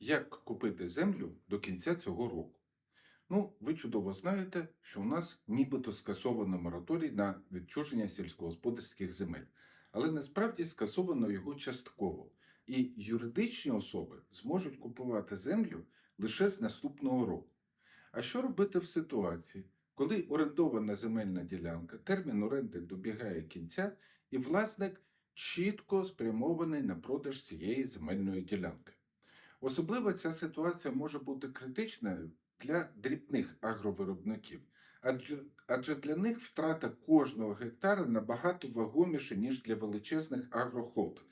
Як купити землю до кінця цього року? Ну, ви чудово знаєте, що у нас нібито скасовано мораторій на відчуження сільськогосподарських земель, але насправді скасовано його частково, і юридичні особи зможуть купувати землю лише з наступного року. А що робити в ситуації, коли орендована земельна ділянка, термін оренди добігає кінця, і власник чітко спрямований на продаж цієї земельної ділянки? Особливо ця ситуація може бути критичною для дрібних агровиробників, адже, адже для них втрата кожного гектара набагато вагоміша, ніж для величезних агрохолдингів.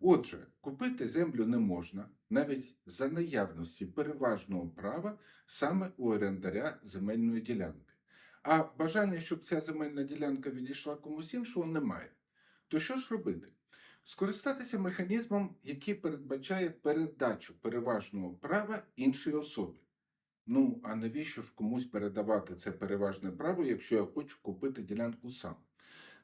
Отже, купити землю не можна навіть за наявності переважного права саме у орендаря земельної ділянки. А бажання, щоб ця земельна ділянка відійшла комусь іншого, немає. То що ж робити? Скористатися механізмом, який передбачає передачу переважного права іншій особі. Ну, а навіщо ж комусь передавати це переважне право, якщо я хочу купити ділянку сам?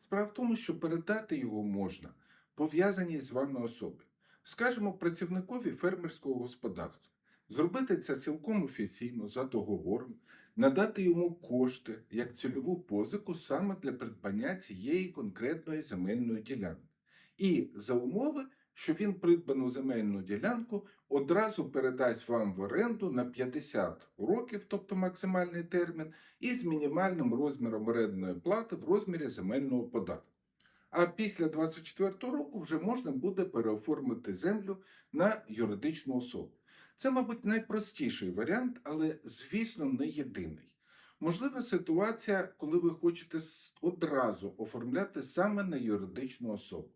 Справа в тому, що передати його можна пов'язаній з вами особи. Скажімо, працівникові фермерського господарства. Зробити це цілком офіційно за договором, надати йому кошти як цільову позику саме для придбання цієї конкретної земельної ділянки. І за умови, що він придбану земельну ділянку одразу передасть вам в оренду на 50 років, тобто максимальний термін, і з мінімальним розміром орендної плати в розмірі земельного податку. А після 24 року вже можна буде переоформити землю на юридичну особу. Це, мабуть, найпростіший варіант, але, звісно, не єдиний. Можлива ситуація, коли ви хочете одразу оформляти саме на юридичну особу.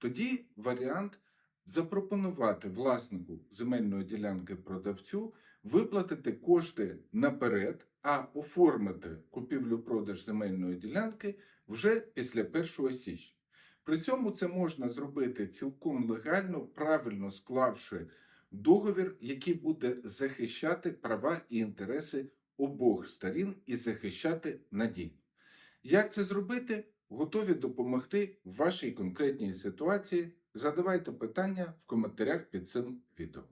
Тоді варіант запропонувати власнику земельної ділянки продавцю виплатити кошти наперед, а оформити купівлю-продаж земельної ділянки вже після 1 січня. При цьому це можна зробити цілком легально, правильно склавши договір, який буде захищати права і інтереси обох сторін і захищати надійно. Як це зробити? Готові допомогти в вашій конкретній ситуації. Задавайте питання в коментарях під цим відео.